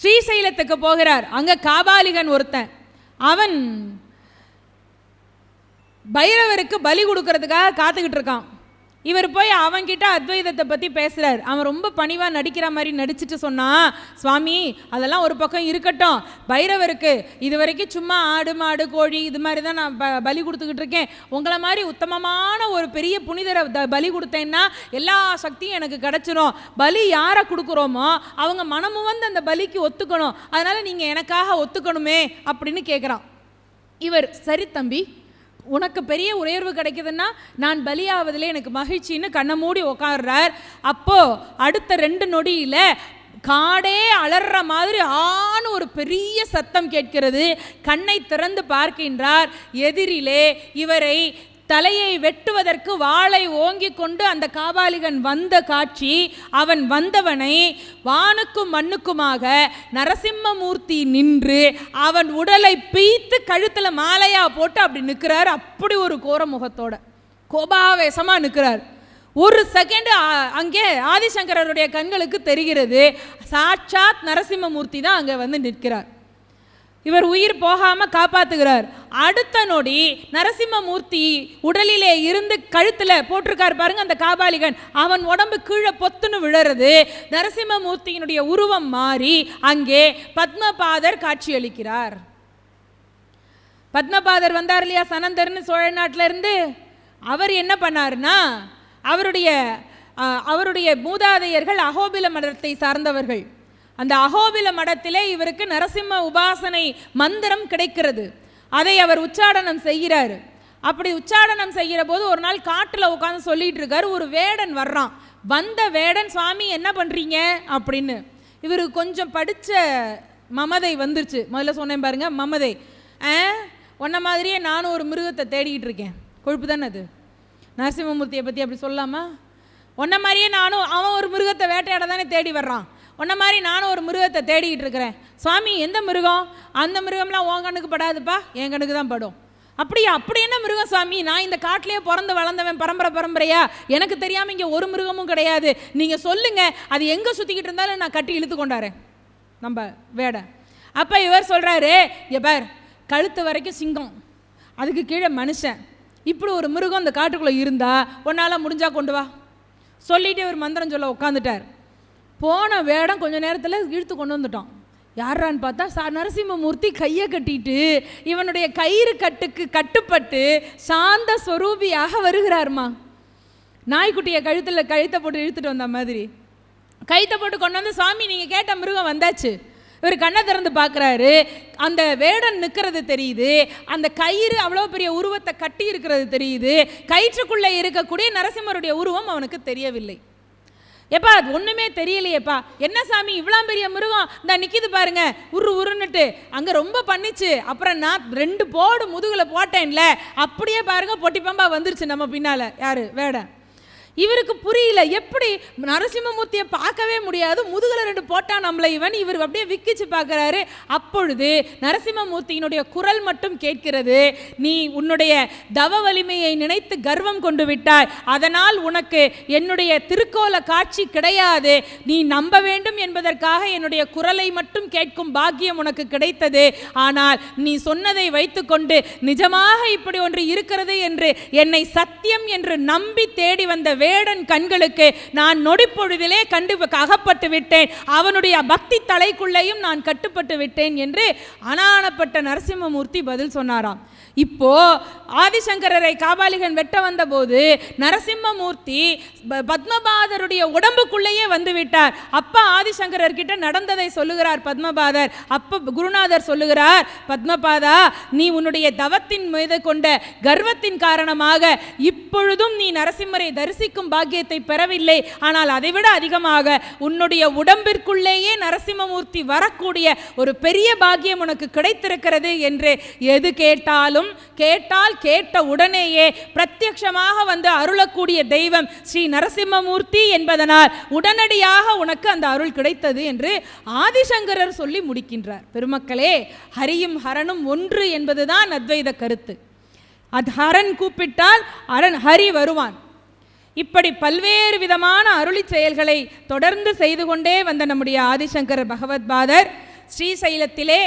ஸ்ரீசைலத்துக்கு போகிறார். அங்க காபாலிகன் ஒருத்தன். அவன் பைரவருக்கு பலி கொடுக்கறதுக்காக காத்துக்கிட்டு இருக்கான். இவர் போய் அவன்கிட்ட அத்வைதத்தை பற்றி பேசுகிறார் அவன் ரொம்ப பணிவாக நடிக்கிற மாதிரி நடிச்சுட்டு சொன்னான் சுவாமி அதெல்லாம் ஒரு பக்கம் இருக்கட்டும். பைரவருக்கு இது வரைக்கும் சும்மா ஆடு மாடு கோழி இது மாதிரி தான் நான் ப பலி கொடுத்துக்கிட்டு இருக்கேன். உங்களை மாதிரி உத்தமமான ஒரு பெரிய புனிதரை த பலி கொடுத்தேன்னா எல்லா சக்தியும் எனக்கு கிடச்சிரும். பலி யாரை கொடுக்குறோமோ அவங்க மனமு வந்து அந்த பலிக்கு ஒத்துக்கணும். அதனால் நீங்கள் எனக்காக ஒத்துக்கணுமே அப்படின்னு கேட்குறான் இவர் சரி தம்பி உனக்கு பெரிய உயர்வு கிடைக்குதுன்னா நான் பலியாவதில் எனக்கு மகிழ்ச்சின்னு கண்ணை மூடி உக்காடுறார் அப்போ அடுத்த ரெண்டு நொடியில் காடே அலற மாதிரி ஆன்னு ஒரு பெரிய சத்தம் கேட்கிறது. கண்ணை திறந்து பார்க்கின்றார். எதிரிலே இவரை தலையை வெட்டுவதற்கு வாளை ஓங்கிக் கொண்டு அந்த காபாலிகன் வந்த காட்சி அவன் வந்தவனை வானுக்கும் மண்ணுக்குமாக நரசிம்மமூர்த்தி நின்று அவன் உடலை பீத்து கழுத்தில் மாலையா போட்டு அப்படி நிற்கிறார் அப்படி ஒரு கோர முகத்தோட கோபாவேசமாக நிற்கிறார் ஒரு செகண்ட் அங்கே ஆதிசங்கரருடைய கண்களுக்கு தெரிகிறது. சாட்சாத் நரசிம்மமூர்த்தி தான் அங்கே வந்து நிற்கிறார். இவர் உயிர் போகாம காப்பாத்துகிறார். அடுத்த நொடி நரசிம்மமூர்த்தி உடலிலே இருந்து கழுத்துல போட்டிருக்கார் பாருங்க அந்த காபாலிகன். அவன் உடம்பு கீழே பொத்துன்னு விழறது. நரசிம்மமூர்த்தியினுடைய உருவம் மாறி அங்கே பத்மபாதர் காட்சியளிக்கிறார். பத்மபாதர் வந்தார் இல்லையா சனந்தர்னு சோழ நாட்டுல இருந்து? அவர் என்ன பண்ணாருன்னா அவருடைய அவருடைய மூதாதையர்கள் அகோபில மடத்தை சார்ந்தவர்கள். அந்த அகோபில மடத்திலே இவருக்கு நரசிம்ம உபாசனை மந்திரம் கிடைக்கிறது. அதை அவர் உச்சாடனம் செய்கிறார். அப்படி உச்சாடனம் செய்கிற போது ஒரு நாள் காட்டில் உட்காந்து சொல்லிட்டு இருக்காரு ஒரு வேடன் வர்றான். வந்த வேடன் சுவாமி என்ன பண்ணுறீங்க அப்படின்னு. இவருக்கு கொஞ்சம் படித்த மமதை வந்துருச்சு. முதல்ல சொன்னேன் பாருங்க மமதை. ஆ உன்ன மாதிரியே நானும் ஒரு மிருகத்தை தேடிக்கிட்டு இருக்கேன். கொழுப்பு தானே அது? நரசிம்மமூர்த்தியை பற்றி அப்படி சொல்லலாமா உன்ன மாதிரியே நானும் அவன் ஒரு மிருகத்தை வேட்டையாட தானே தேடி வர்றான். உன்ன மாதிரி நானும் ஒரு மிருகத்தை தேடிக்கிட்டு இருக்கிறேன். சுவாமி எந்த மிருகம்? அந்த மிருகம்லாம் உன் கண்ணுக்கு படாதுப்பா? என் கண்ணுக்கு தான் படும். அப்படியா? அப்படி என்ன மிருகம் சுவாமி? நான் இந்த காட்டிலேயே பிறந்து வளர்ந்தவன் பரம்பரை பரம்பரையா? எனக்கு தெரியாமல் இங்கே ஒரு மிருகமும் கிடையாது. நீங்கள் சொல்லுங்கள் அது எங்கே சுற்றிக்கிட்டு இருந்தாலும் நான் கட்டி இழுத்து கொண்டாரேன் நம்ம வேடை. அப்போ இவர் சொல்கிறாரு எபார் கழுத்து வரைக்கும் சிங்கம். அதுக்கு கீழே மனுஷன். இப்படி ஒரு மிருகம் இந்த காட்டுக்குள்ளே இருந்தால் உன்னால் முடிஞ்சால் கொண்டு வா. சொல்லிட்டு இவர் மந்திரம் சொல்ல உட்காந்துட்டார் போன வேடம் கொஞ்ச நேரத்தில் இழுத்து கொண்டு வந்துட்டோம் யாரான்னு பார்த்தா சா நரசிம்மமூர்த்தி கையை கட்டிட்டு இவனுடைய கயிறு கட்டுக்கு கட்டுப்பட்டு சாந்த ஸ்வரூபியாக வருகிறார்மா? நாய்க்குட்டியை கழுத்தில் கழுத்தை போட்டு இழுத்துட்டு வந்த மாதிரி. கைத்தை போட்டு கொண்டு வந்து சாமி நீங்கள் கேட்ட மிருகம் வந்தாச்சு. இவர் கண்ணை திறந்து பார்க்குறாரு அந்த வேடன் நிற்கிறது தெரியுது. அந்த கயிறு அவ்வளோ பெரிய உருவத்தை கட்டி இருக்கிறது தெரியுது. கயிற்றுக்குள்ளே இருக்கக்கூடிய நரசிம்மருடைய உருவம் அவனுக்கு தெரியவில்லை. ஏப்பா அது ஒன்றுமே தெரியலையேப்பா. என்ன சாமி இவ்வளோ பெரிய மிருகம்? இந்த நிற்கிது பாருங்க. உரு உருன்னுட்டு. அங்கே ரொம்ப பண்ணிச்சு. அப்புறம் நான் ரெண்டு போடு முதுகில் போட்டேன்ல. அப்படியே பாருங்க பொட்டிப்பம்பா வந்துருச்சு நம்ம பின்னால். யாரு? வேட. இவருக்கு புரியல. எப்படி நரசிம்மமூர்த்தியை பார்க்கவே முடியாது. முதுகில் ரெண்டு போட்டா நம்மளை இவன் இவர் அப்படியே விக்கிச்சு பார்க்குறாரு. அப்பொழுது நரசிம்மமூர்த்தியினுடைய குரல் மட்டும் கேட்கிறது. நீ உன்னுடைய தவ வலிமையை நினைத்து கர்வம் கொண்டு விட்டாய். அதனால் உனக்கு என்னுடைய திருக்கோல காட்சி கிடையாது. நீ நம்ப வேண்டும் என்பதற்காக என்னுடைய குரலை மட்டும் கேட்கும் பாக்கியம் உனக்கு கிடைத்தது. ஆனால் நீ சொன்னதை வைத்துக்கொண்டு நிஜமாக இப்படி ஒன்று இருக்கிறது என்று என்னை சத்தியம் என்று நம்பி தேடி வந்த வேடன் கண்களுக்கு நான் நொடிப்பொழுதிலே கண்டு அகப்பட்டு விட்டேன். அவனுடைய பக்தி தலைக்குள்ளேயும் நான் கட்டுப்பட்டு விட்டேன் என்று அனானப்பட்ட நரசிம்மமூர்த்தி பதில் சொன்னாராம். இப்போ ஆதிசங்கரரை காபாலிகன் வெட்ட வந்தபோது நரசிம்மமூர்த்தி ப- பத்மபாதருடைய உடம்புக்குள்ளேயே வந்து விட்டார் ஆதிசங்கரர் கிட்ட நடந்ததை சொல்லுகிறார் பத்மபாதர். அப்ப குருநாதர் சொல்லுகிறார் பத்மபாதா நீ உன்னுடைய தவத்தின் மீது கொண்ட கர்வத்தின் காரணமாக இப்பொழுதும் நீ நரசிம்மரை தரிசிக்கும் பாக்கியத்தை பெறவில்லை. ஆனால் அதைவிட அதிகமாக உன்னுடைய உடம்பிற்குள்ளேயே நரசிம்மமூர்த்தி வரக்கூடிய ஒரு பெரிய பாக்கியம் உனக்கு கிடைத்திருக்கிறது. என்று எது கேட்டாலும் கேட்டால் கேட்ட உடனேயே பிரத்யக்ஷமாக வந்து அருளக்கூடிய தெய்வம் ஸ்ரீ நரசிம்மமூர்த்தி என்பதனால் உடனடியாக உனக்கு அந்த அருள் கிடைத்தது என்று ஆதிசங்கரர் சொல்லி முடிக்கின்றார். பெருமக்களே ஹரியும் ஹரனும் ஒன்று என்பதுதான் அத்வைத கருத்து. அது ஹரன் கூப்பிட்டால் அரண் ஹரி வருவான். இப்படி பல்வேறு விதமான அருளி செயல்களை தொடர்ந்து செய்து கொண்டே வந்த நம்முடைய ஆதிசங்கர பகவத்பாதர் ஸ்ரீசைலத்திலே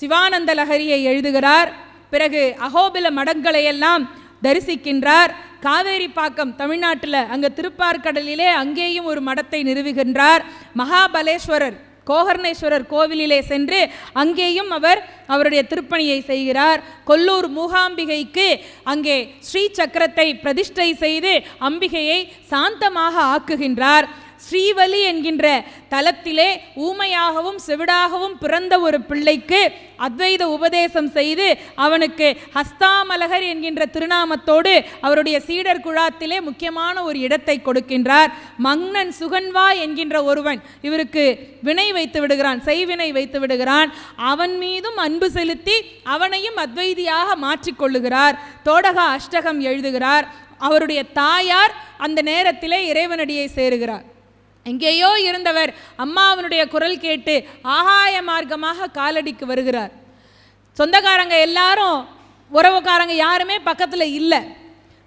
சிவானந்த லஹரியை எழுதுகிறார். பிறகு அகோபில மடங்களை எல்லாம் தரிசிக்கின்றார். காவேரி பாக்கம் தமிழ்நாட்டில் அங்கே திருப்பார்கடலிலே அங்கேயும் ஒரு மடத்தை நிறுவுகின்றார். மகாபலேஸ்வரர் கோகர்ணேஸ்வரர் கோவிலிலே சென்று அங்கேயும் அவர் அவருடைய திருப்பணியை செய்கிறார். கொல்லூர் மூகாம்பிகைக்கு அங்கே ஸ்ரீ சக்கரத்தை பிரதிஷ்டை செய்து அம்பிகையை சாந்தமாக ஆக்குகின்றார். ஸ்ரீவலி என்கின்ற தலத்திலே ஊமையாகவும் செவிடாகவும் பிறந்த ஒரு பிள்ளைக்கு அத்வைத உபதேசம் செய்து அவனுக்கு ஹஸ்தாமலகர் என்கின்ற திருநாமத்தோடு அவருடைய சீடர் குழாத்திலே முக்கியமான ஒரு இடத்தை கொடுக்கின்றார். மன்னன் சுகன்வா என்கின்ற ஒருவன் இவருக்கு வினை வைத்து விடுகிறான் செய்வினை வைத்து விடுகிறான். அவன் மீதும் அன்பு செலுத்தி அவனையும் அத்வைதியாக மாற்றிக்கொள்ளுகிறார் தோடகா அஷ்டகம் எழுதுகிறார். அவருடைய தாயார் அந்த நேரத்திலே இறைவனடியை சேருகிறார். எங்கேயோ இருந்தவர் அம்மாவனுடைய குரல் கேட்டு ஆகாய மார்க்கமாக காலடிக்கு வருகிறார். சொந்தக்காரங்க எல்லாரும் உறவுக்காரங்க யாருமே பக்கத்தில் இல்லை.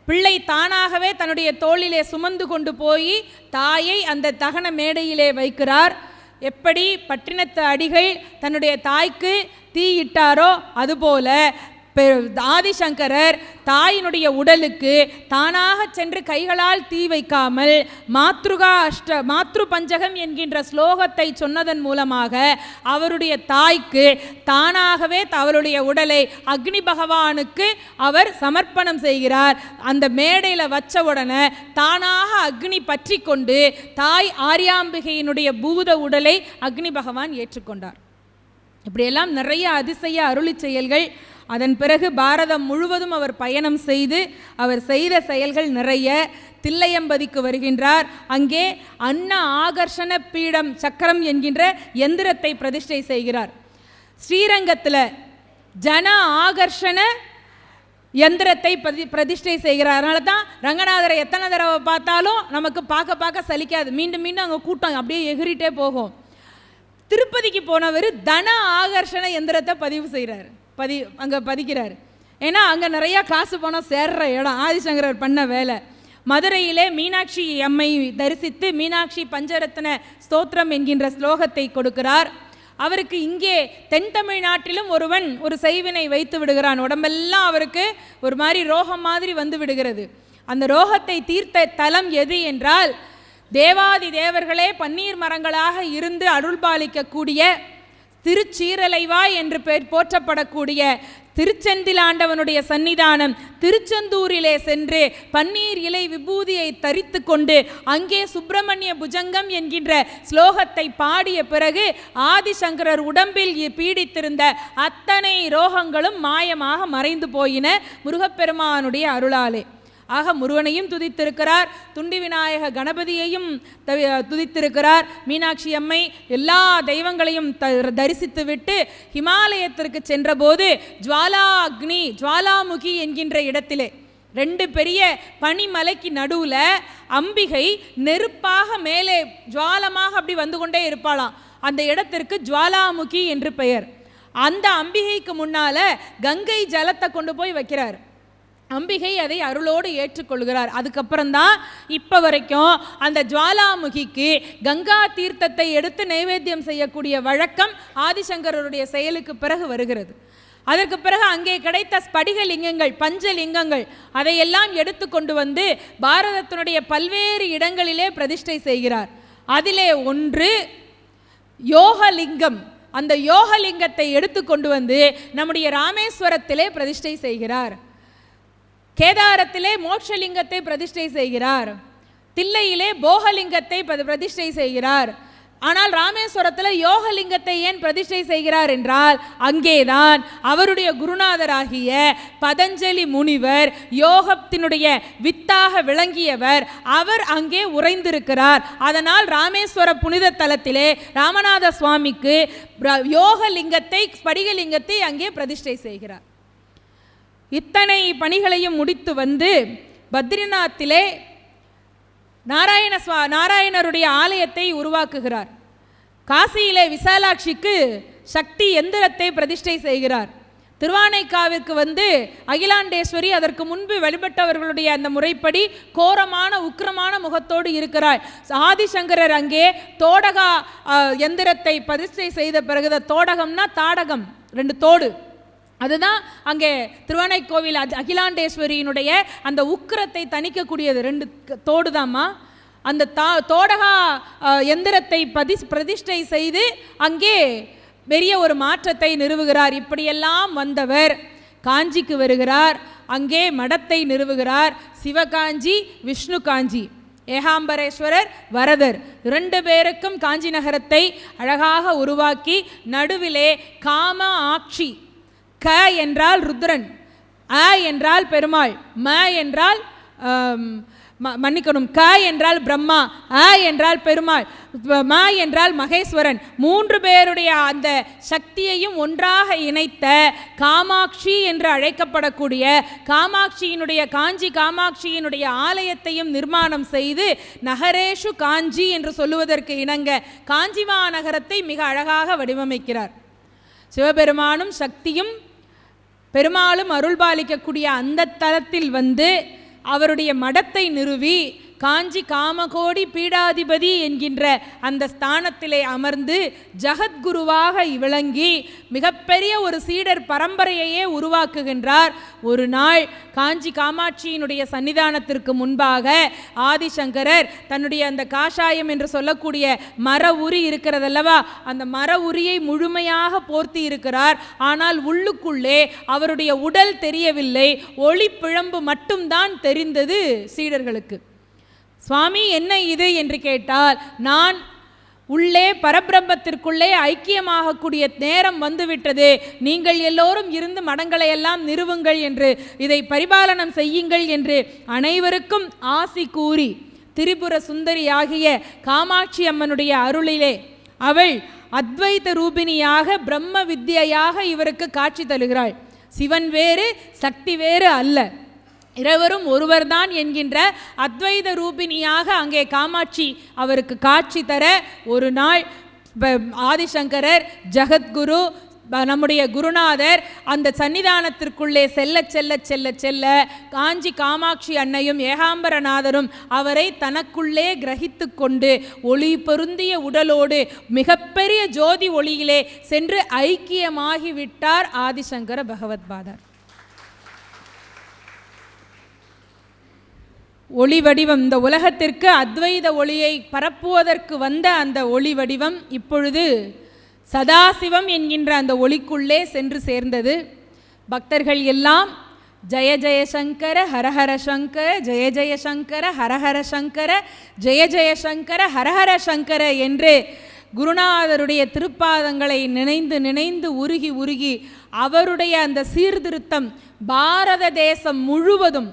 பிள்ளை தானாகவே தன்னுடைய தோளிலே சுமந்து கொண்டு போய் தாயை அந்த தகன மேடையிலே வைக்கிறார். எப்படி பட்டினத்து அடிகள் தன்னுடைய தாய்க்கு தீயிட்டாரோ அதுபோல ஆதிசங்கரர் தாயினுடைய உடலுக்கு தானாக சென்று கைகளால் தீ வைக்காமல் மாத்ருகா அஷ்ட மாத்ரு பஞ்சகம் என்கின்ற ஸ்லோகத்தை சொன்னதன் மூலமாக அவருடைய தாய்க்கு தானாகவே த- அவருடைய உடலை அக்னி பகவானுக்கு அவர் சமர்ப்பணம் செய்கிறார். அந்த மேடையில் வச்ச உடனே தானாக அக்னி பற்றி கொண்டு தாய் ஆரியாம்பிகையினுடைய பூத உடலை அக்னி பகவான் ஏற்றுக்கொண்டார். இப்படியெல்லாம் நிறைய அதிசய அருளி செயல்கள் அதன் பிறகு பாரதம் முழுவதும் அவர் பயணம் செய்து அவர் செய்த செயல்கள் நிறைய. தில்லையம்பதிக்கு வருகின்றார். அங்கே அன்ன ஆகர்ஷண பீடம் சக்கரம் என்கின்ற எந்திரத்தை பிரதிஷ்டை செய்கிறார். ஸ்ரீரங்கத்தில் ஜன ஆகர்ஷண எந்திரத்தை பிரதி பிரதிஷ்டை செய்கிறார். அதனால தான் ரங்கநாதரை எத்தனை தடவை பார்த்தாலும் நமக்கு பார்க்க பார்க்க சலிக்காது. மீண்டும் மீண்டும் அங்கே கூட்டம் அப்படியே எகிரிட்டே போகும். திருப்பதிக்கு போனவர் தன ஆகர்ஷண எந்திரத்தை பதிவு செய்கிறார் பதி அங்கே பதிக்கிறார். ஏன்னா அங்கே நிறையா காசு பணம் சேர்ற இடம். ஆதிசங்கரர் பண்ண வேலை. மதுரையிலே மீனாட்சி அம்மை தரிசித்து மீனாட்சி பஞ்சரத்ன ஸ்தோத்திரம் என்கின்ற ஸ்லோகத்தை கொடுக்கிறார். அவருக்கு இங்கே தென் தமிழ்நாட்டிலும் ஒருவன் ஒரு செய்வினை வைத்து விடுகிறான். உடம்பெல்லாம் அவருக்கு ஒரு மாதிரி ரோகம் மாதிரி வந்து விடுகிறது. அந்த ரோகத்தை தீர்த்த தலம் எது என்றால் தேவாதி தேவர்களே பன்னீர் மரங்களாக இருந்து அருள்பாலிக்கக்கூடிய திருச்சீரலைவா என்று பெயர் போற்றப்படக்கூடிய திருச்செந்திலாண்டவனுடைய சன்னிதானம் திருச்செந்தூரிலே சென்று பன்னீர் இலை விபூதியை தரித்து கொண்டு அங்கே சுப்பிரமணிய புஜங்கம் என்கின்ற ஸ்லோகத்தை பாடிய பிறகு ஆதிசங்கரர் உடம்பில் பீடித்திருந்த அத்தனை ரோகங்களும் மாயமாக மறைந்து போயின முருகப்பெருமானுடைய அருளாலே. ஆக முருகனையும் துதித்திருக்கிறார். துண்டி விநாயக கணபதியையும் த- துதித்திருக்கிறார். மீனாட்சி அம்மை எல்லா தெய்வங்களையும் த- தரிசித்துவிட்டு ஹிமாலயத்திற்கு சென்றபோது ஜுவாலா அக்னி ஜுவாலாமுகி என்கின்ற இடத்திலே ரெண்டு பெரிய பனிமலைக்கு நடுவில் அம்பிகை நெருப்பாக மேலே ஜுவாலமாக அப்படி வந்து கொண்டே இருப்பாளாம். அந்த இடத்திற்கு ஜுவாலாமுகி என்று பெயர். அந்த அம்பிகைக்கு முன்னால கங்கை ஜலத்தை கொண்டு போய் வைக்கிறார். அம்பிகை அதை அருளோடு ஏற்றுக்கொள்கிறார். அதுக்கப்புறம் தான் இப்போ வரைக்கும் அந்த ஜுவாலாமுகிக்கு கங்கா தீர்த்தத்தை எடுத்து நைவேத்தியம் செய்யக்கூடிய வழக்கம் ஆதிசங்கரருடைய செயலுக்கு பிறகு வருகிறது. அதற்கு பிறகு அங்கே கிடைத்த ஸ்படிக லிங்கங்கள் பஞ்ச லிங்கங்கள் அதையெல்லாம் எடுத்து கொண்டு வந்து பாரதத்தினுடைய பல்வேறு இடங்களிலே பிரதிஷ்டை செய்கிறார். அதிலே ஒன்று யோகலிங்கம். அந்த யோகலிங்கத்தை எடுத்து கொண்டு வந்து நம்முடைய ராமேஸ்வரத்திலே பிரதிஷ்டை செய்கிறார். கேதாரத்திலே மோட்சலிங்கத்தை பிரதிஷ்டை செய்கிறார். தில்லையிலே போகலிங்கத்தை பிரதிஷ்டை செய்கிறார். ஆனால் ராமேஸ்வரத்தில் யோகலிங்கத்தை ஏன் பிரதிஷ்டை செய்கிறார் என்றால் அங்கேதான் அவருடைய குருநாதராகிய பதஞ்சலி முனிவர் யோகத்தினுடைய வித்தாக விளங்கியவர் அவர் அங்கே உறைந்திருக்கிறார். அதனால் ராமேஸ்வர புனித தலத்திலே ராமநாத சுவாமிக்கு யோகலிங்கத்தை படிகலிங்கத்தை அங்கே பிரதிஷ்டை செய்கிறார். இத்தனை பணிகளையும் முடித்து வந்து பத்ரிநாத்திலே நாராயண சுவா நாராயணருடைய ஆலயத்தை உருவாக்குகிறார். காசியிலே விசாலாட்சிக்கு சக்தி எந்திரத்தை பிரதிஷ்டை செய்கிறார். திருவானைக்காவிற்கு வந்து அகிலாண்டேஸ்வரி அதற்கு முன்பு வழிபட்டவர்களுடைய அந்த முறைப்படி கோரமான உக்கிரமான முகத்தோடு இருக்கிறார் ஆதிசங்கரர் அங்கே தோடகா எந்திரத்தை பிரதிஷ்டை செய்த பிறகு தோடகம்னா தாடகம் ரெண்டு தோடு. அதுதான் அங்கே திருவானைக்கோவில் அது அகிலாண்டேஸ்வரியினுடைய அந்த உக்கிரத்தை தணிக்கக்கூடியது. ரெண்டு தோடு தோடுதாம்மா. அந்த தா தோடகா எந்திரத்தை பதி பிரதிஷ்டை செய்து அங்கே பெரிய ஒரு மாற்றத்தை நிறுவுகிறார். இப்படியெல்லாம் வந்தவர் காஞ்சிக்கு வருகிறார். அங்கே மடத்தை நிறுவுகிறார். சிவகாஞ்சி விஷ்ணு காஞ்சி ஏகாம்பரேஸ்வரர் வரதர் இரண்டு பேருக்கும் காஞ்சி நகரத்தை அழகாக உருவாக்கி நடுவிலே காம ஆட்சி க என்றால் ருத்ரன் அ என்றால் பெருமாள் ம என்றால் ம- மன்னிக்கணும் க என்றால் பிரம்மா அ என்றால் பெருமாள் மா ம என்றால் மகேஸ்வரன். மூன்று பேருடைய அந்த சக்தியையும் ஒன்றாக இணைத்த காமாட்சி என்று அழைக்கப்படக்கூடிய காமாட்சியினுடைய காஞ்சி காமாட்சியினுடைய ஆலயத்தையும் நிர்மாணம் செய்து நகரேஷு காஞ்சி என்று சொல்லுவதற்கு இணங்க காஞ்சி மாநகரத்தை மிக அழகாக வடிவமைக்கிறார். சிவபெருமானும் சக்தியும் பெருமாளும் அருள்பாலிக்கக்கூடிய அந்த தலத்தில் வந்து அவருடைய மடத்தை நிறுவி காஞ்சி காமகோடி பீடாதிபதி என்கின்ற அந்த ஸ்தானத்திலே அமர்ந்து ஜகத்குருவாக விளங்கி மிகப்பெரிய ஒரு சீடர் பரம்பரையையே உருவாக்குகின்றார். ஒரு நாள் காஞ்சி காமாட்சியினுடைய சன்னிதானத்திற்கு முன்பாக ஆதிசங்கரர் தன்னுடைய அந்த காஷாயம் என்று சொல்லக்கூடிய மர உரி இருக்கிறதல்லவா அந்த மர உரியை முழுமையாக போர்த்தி இருக்கிறார். ஆனால் உள்ளுக்குள்ளே அவருடைய உடல் தெரியவில்லை. ஒளி பிழம்பு மட்டும்தான் தெரிந்தது சீடர்களுக்கு. சுவாமி என்ன இது என்று கேட்டால் நான் உள்ளே பரபிரம்மத்திற்குள்ளே ஐக்கியமாகக்கூடிய நேரம் வந்துவிட்டது. நீங்கள் எல்லோரும் இருந்து மடங்களை எல்லாம் நிறுவுங்கள் என்று இதை பரிபாலனம் செய்யுங்கள் என்று அனைவருக்கும் ஆசி கூறி திரிபுர சுந்தரியாகிய காமாட்சி அம்மனுடைய அருளிலே அவள் அத்வைத ரூபிணியாக பிரம்ம வித்யையாக இவருக்கு காட்சி தருகிறாள். சிவன் வேறு சக்தி வேறு அல்ல. இருவரும் ஒருவர்தான் என்கின்ற அத்வைத ரூபிணியாக அங்கே காமாட்சி அவருக்கு காட்சி தர ஒரு நாள் ஆதிசங்கரர் ஜகத்குரு நம்முடைய குருநாதர் அந்த சன்னிதானத்திற்குள்ளே செல்ல செல்ல செல்ல செல்ல காஞ்சி காமாட்சி அன்னையும் ஏகாம்பரநாதரும் அவரை தனக்குள்ளே கிரகித்து கொண்டு ஒளி பொருந்திய உடலோடு மிகப்பெரிய ஜோதி ஒளியிலே சென்று ஐக்கியமாகிவிட்டார் ஆதிசங்கர பகவத்பாதர் ஒளி வடிவம். இந்த உலகத்திற்கு அத்வைத ஒளியை பரப்புவதற்கு வந்த அந்த ஒளி வடிவம் இப்பொழுது சதாசிவம் என்கின்ற அந்த ஒளிக்குள்ளே சென்று சேர்ந்தது. பக்தர்கள் எல்லாம் ஜெய ஜெய சங்கர ஹரஹர சங்கர ஜெய ஜெய சங்கர ஹரஹர சங்கர ஜெய ஜெய சங்கர ஹரஹர சங்கர என்று குருநாதருடைய திருப்பாதங்களை நினைந்து நினைந்து உருகி உருகி அவருடைய அந்த சீர்திருத்தம் பாரத தேசம் முழுவதும்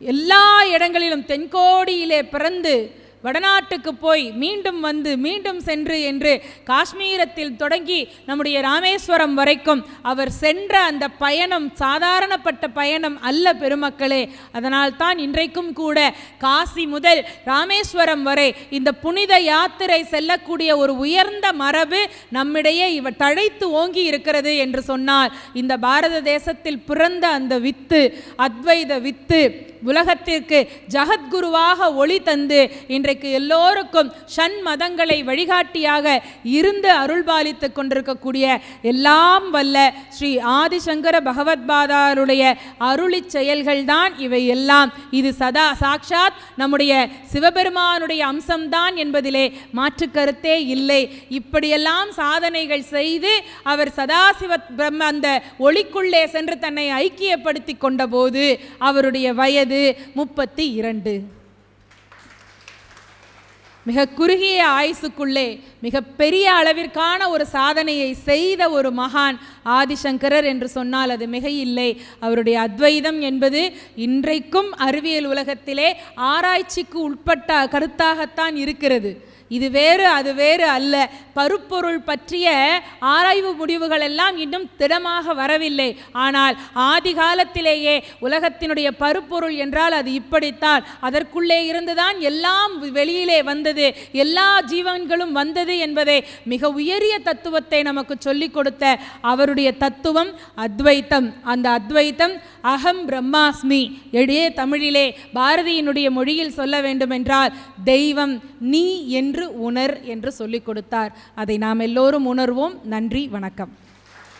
எல்லா இடங்களிலும் தென்கோடியிலே பிறந்து வடநாட்டுக்கு போய் மீண்டும் வந்து மீண்டும் சென்று என்று காஷ்மீரத்தில் தொடங்கி நம்முடைய ராமேஸ்வரம் வரைக்கும் அவர் சென்ற அந்த பயணம் சாதாரணப்பட்ட பயணம் அல்ல பெருமக்களே. அதனால் தான் இன்றைக்கும் கூட காசி முதல் ராமேஸ்வரம் வரை இந்த புனித யாத்திரை செல்லக்கூடிய ஒரு உயர்ந்த மரபு நம்மிடையே இவர் தழைத்து ஓங்கி இருக்கிறது என்று சொன்னால் இந்த பாரத தேசத்தில் பிறந்த அந்த வித்து அத்வைத வித்து உலகத்திற்கு ஜகத்குருவாக ஒளி தந்து இன்றைக்கு எல்லோருக்கும் ஷண் மதங்களை வழிகாட்டியாக இருந்து அருள்பாலித்து கொண்டிருக்கக்கூடிய எல்லாம் வல்ல ஸ்ரீ ஆதிசங்கர பகவத்பாதாருடைய அருளி செயல்கள்தான் இவை எல்லாம் இது சதா சாட்சாத் நம்முடைய சிவபெருமானுடைய அம்சம்தான் என்பதிலே மாற்று கருத்தே இல்லை. இப்படியெல்லாம் சாதனைகள் செய்து அவர் சதாசிவ பிரம்ம அந்த ஒளிக்குள்ளே சென்று தன்னை ஐக்கியப்படுத்தி கொண்டபோது அவருடைய வயது முப்பத்தி இரண்டு. மிக குறுகிய ஆயுசுக்குள்ளே மிக பெரிய அளவிற்கான ஒரு சாதனையை செய்த ஒரு மகான் ஆதிசங்கரர் என்று சொன்னால் அது மிக இல்லை அவருடைய அத்வைதம் என்பது இன்றைக்கும் அறிவியல் உலகத்திலே ஆராய்ச்சிக்கு உட்பட்ட கருத்தாகத்தான் இருக்கிறது. இது வேறு அது வேறு அல்ல. பருப்பொருள் பற்றிய ஆராய்வு முடிவுகள் எல்லாம் இன்னும் திடமாக வரவில்லை. ஆனால் ஆதி காலத்திலேயே உலகத்தினுடைய பருப்பொருள் என்றால் அது இப்படித்தான். அதற்குள்ளே இருந்துதான் எல்லாம் வெளியிலே வந்தது. எல்லா ஜீவன்களும் வந்தது என்பதை மிக உயரிய தத்துவத்தை நமக்கு சொல்லிக் கொடுத்த அவருடைய தத்துவம் அத்வைத்தம். அந்த அத்வைத்தம் அகம் பிரம்மாஸ்மி. எளிய தமிழிலே பாரதியினுடைய மொழியில் சொல்ல வேண்டுமென்றால் தெய்வம் நீ என்று என்று உணர் என்று சொல்லிக் கொடுத்தார். அதை நாம் எல்லோரும் உணர்வோம். நன்றி வணக்கம்.